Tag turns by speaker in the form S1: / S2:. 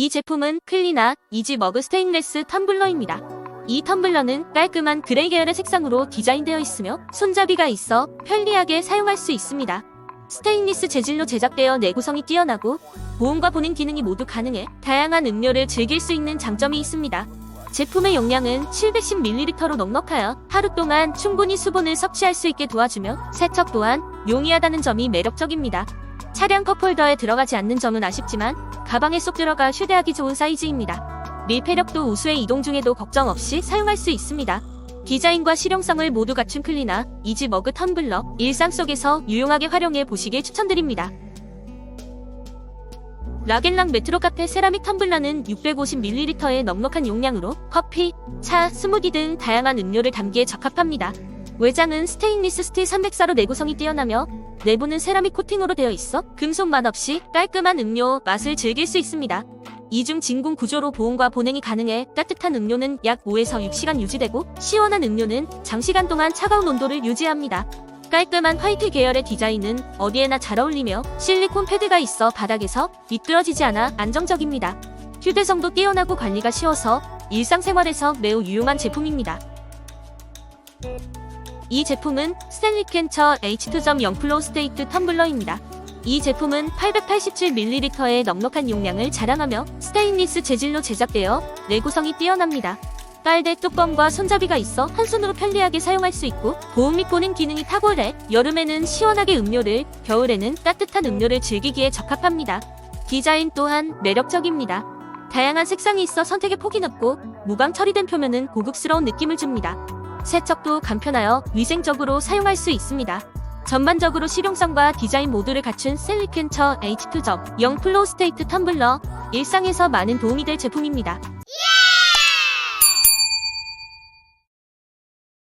S1: 이 제품은 클리나 이지 머그 스테인레스 텀블러입니다. 이 텀블러는 깔끔한 그레이 계열의 색상으로 디자인되어 있으며 손잡이가 있어 편리하게 사용할 수 있습니다. 스테인리스 재질로 제작되어 내구성이 뛰어나고 보온과 보냉 기능이 모두 가능해 다양한 음료를 즐길 수 있는 장점이 있습니다. 제품의 용량은 710ml로 넉넉하여 하루 동안 충분히 수분을 섭취할 수 있게 도와주며 세척 또한 용이하다는 점이 매력적입니다. 차량 컵홀더에 들어가지 않는 점은 아쉽지만 가방에 쏙 들어가 휴대하기 좋은 사이즈입니다. 밀폐력도 우수해 이동 중에도 걱정 없이 사용할 수 있습니다. 디자인과 실용성을 모두 갖춘 클리나 이지 머그 텀블러 일상 속에서 유용하게 활용해 보시길 추천드립니다. 라겐랑 메트로 카페 세라믹 텀블러는 650ml의 넉넉한 용량으로 커피, 차, 스무디 등 다양한 음료를 담기에 적합합니다. 외장은 스테인리스 스틸 304로 내구성이 뛰어나며 내부는 세라믹 코팅으로 되어 있어 금속 맛 없이 깔끔한 음료 맛을 즐길 수 있습니다. 이중 진공 구조로 보온과 보냉이 가능해 따뜻한 음료는 약 5에서 6시간 유지되고 시원한 음료는 장시간 동안 차가운 온도를 유지합니다. 깔끔한 화이트 계열의 디자인은 어디에나 잘 어울리며 실리콘 패드가 있어 바닥에서 미끄러지지 않아 안정적입니다. 휴대성도 뛰어나고 관리가 쉬워서 일상생활에서 매우 유용한 제품입니다. 이 제품은 스탠리 캔처 H2.0 플로우 스테이트 텀블러입니다. 이 제품은 887ml의 넉넉한 용량을 자랑하며 스테인리스 재질로 제작되어 내구성이 뛰어납니다. 빨대 뚜껑과 손잡이가 있어 한 손으로 편리하게 사용할 수 있고 보온 및 보냉 기능이 탁월해 여름에는 시원하게 음료를, 겨울에는 따뜻한 음료를 즐기기에 적합합니다. 디자인 또한 매력적입니다. 다양한 색상이 있어 선택의 폭이 넓고 무광 처리된 표면은 고급스러운 느낌을 줍니다. 세척도 간편하여 위생적으로 사용할 수 있습니다. 전반적으로 실용성과 디자인 모두를 갖춘 셀리켄처 H2.0 플로우 스테이트 텀블러 일상에서 많은 도움이 될 제품입니다.